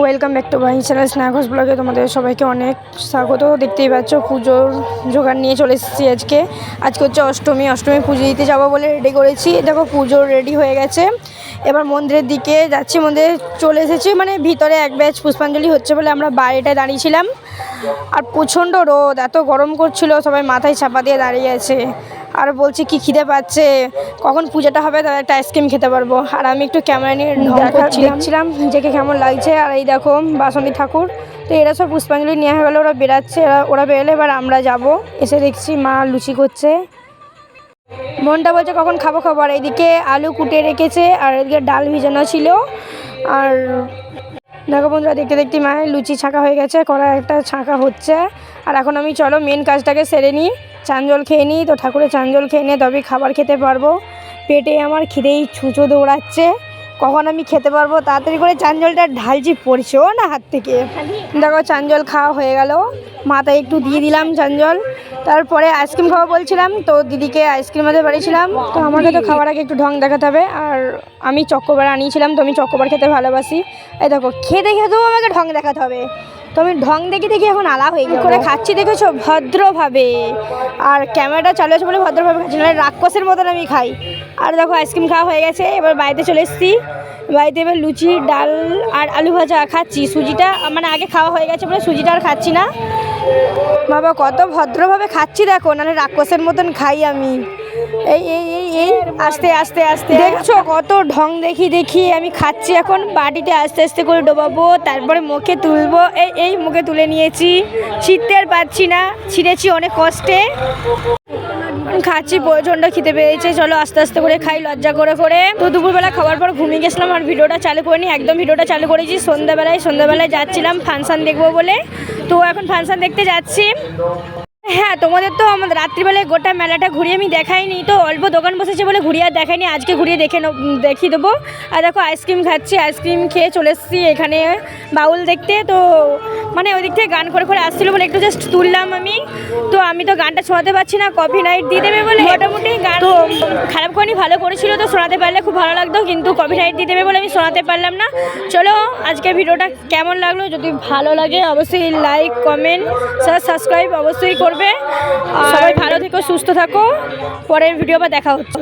Welcome back to my channel snacks ব্লগে তোমাদের সবাইকে অনেক স্বাগত। দেখতেই পাচ্ছ পুজোর জোগাড় নিয়ে চলে এসেছি আজকে। আজকে হচ্ছে অষ্টমী অষ্টমী পুজো দিতে যাব বলে রেডি করেছি। দেখো পুজো রেডি হয়ে গেছে। এবার মন্দিরের দিকে যাচ্ছি, মন্দিরে চলে এসেছি। মানে ভিতরে এক ব্যাচ পুষ্পাঞ্জলি হচ্ছে বলে আমরা বাইরেটায় দাঁড়িয়েছিলাম। আর প্রচণ্ড রোদ, এত গরম করছিল, সবাই মাথায় চাপা দিয়ে দাঁড়িয়ে আছে। আর বলছি কি খিদে পাচ্ছে? কখন পূজাটা হবে? তবে একটা আইসক্রিম খেতে পারব। আর আমি একটু ক্যামেরা নিয়ে ঢং করছিলাম। ছিলাম নিজেকে কেমন লাগছে। আর এই দেখো বাসন্তী ঠাকুর। তো এরা সব পুষ্পাঞ্জলি নেওয়া হয়ে গেলো ওরা বেরাচ্ছে ওরা- ওরা বেরোলে এবার আমরা যাব। এসে দেখছি মা লুচি করছে। মনটা বলছে কখন খাব খাব। আর এইদিকে আলু কুটে রেখেছে আর এদিকে ডাল ভিজানো ছিল। আর দেখো বন্ধুরা দেখতে দেখতে মায়ের লুচি ছাঁকা হয়ে গেছে কড়া একটা ছাঁকা হচ্ছে। আর এখন আমি, চলো মেন কাজটাকে সেরে নিই। চান জল খেয়ে নিই। তো ঠাকুরের চান জল খেয়ে নিয়ে তবে খাবার খেতে পারব। পেটে আমার খিদেই ছুঁচো দৌড়াচ্ছে। কখন আমি খেতে পারব? তাড়াতাড়ি করে চান জলটা ঢালছি পড়ছেও না হাত থেকে। দেখো, চান জল খাওয়া হয়ে গেল। মাথায় একটু দিয়ে দিলাম চান জল। তারপরে আইসক্রিম খাওয়া বলছিলাম। তো দিদিকে আইসক্রিম আনতে পারিয়েছিলাম তো আমাকে তো খাওয়ার আগে একটু ঢং দেখাতে হবে। আর আমি চক্কোবার আনিয়েছিলাম, তো আমি চক্কোবার খেতে ভালোবাসি। এই দেখো, খেতে খেতেও আমাকে ঢং দেখাতে হবে। তো আমি ঢং দেখে দেখে এখন আলা হয়ে গেল করে খাচ্ছি, দেখেছ? ভদ্রভাবে। আর ক্যামেরাটা চালু আছে বলে ভদ্রভাবে খাচ্ছি না রাক্ষসের মতন আমি খাই। আর দেখো, আইসক্রিম খাওয়া হয়ে গেছে, এবার বাড়িতে চলে এসেছি। বাড়িতে এবার লুচি, ডাল আর আলু ভাজা খাচ্ছি। সুজিটা মানে আগে খাওয়া হয়ে গেছে বলে সুজিটা আর খাচ্ছি না। বাবা, কত ভদ্রভাবে খাচ্ছি দেখো, নাহলে রাক্ষসের মতন খাই আমি। এই এই এই এই। আস্তে আস্তে আস্তে। দেখছ কত ঢং দেখি দেখি। আমি খাচ্ছি এখন। বাটিতে আস্তে আস্তে করে ডোবাবো তারপরে মুখে তুলবো। এই এই মুখে তুলে নিয়েছি। ছিটতে আর পারছি না। ছিঁড়েছি অনেক কষ্টে। খাচ্ছি প্রচণ্ড খিদে পেয়েছে। চলো আস্তে আস্তে করে খাই লজ্জা করে করে। তো দুপুরবেলা খাওয়ার পর ঘুমিয়ে গেছিলাম আর ভিডিওটা চালু করিনি। একদম ভিডিওটা চালু করেছি। সন্ধ্যাবেলায় সন্ধ্যাবেলায় যাচ্ছিলাম ফাংশন দেখব বলে। তো এখন ফাংশান দেখতে যাচ্ছি। হ্যাঁ তোমাদের তো আমাদের রাত্রিবেলায় গোটা মেলাটা ঘুরিয়ে আমি দেখাইনি তো অল্প দোকান বসেছে বলে ঘুরিয়ে আর দেখাইনি আজকে ঘুরিয়ে দেখে নেব- দেখিয়ে দেবো। আর দেখো আইসক্রিম খাচ্ছি আইসক্রিম খেয়ে চলে এসেছি এখানে বাউল দেখতে তো মানে ওই দিক থেকে গান করে করে আসছিল বলে একটু জাস্ট তুললাম আমি। তো আমি তো গানটা শোনাতে পারছি না কফি নাইট দিয়ে দেবে বলে মোটামুটি গান তো খারাপ করেনি ভালো করেছিল তো শোনাতে পারলে খুব ভালো লাগতো কিন্তু কফি নাইট দিয়ে দেবে বলে আমি শোনাতে পারলাম না। চলো আজকে ভিডিওটা কেমন লাগল যদি ভালো লাগে অবশ্যই লাইক কমেন্ট সাবস্ক্রাইব অবশ্যই করবে। সবাই ভালো থেকো সুস্থ থাকো। পরের ভিডিও বা দেখা হচ্ছে।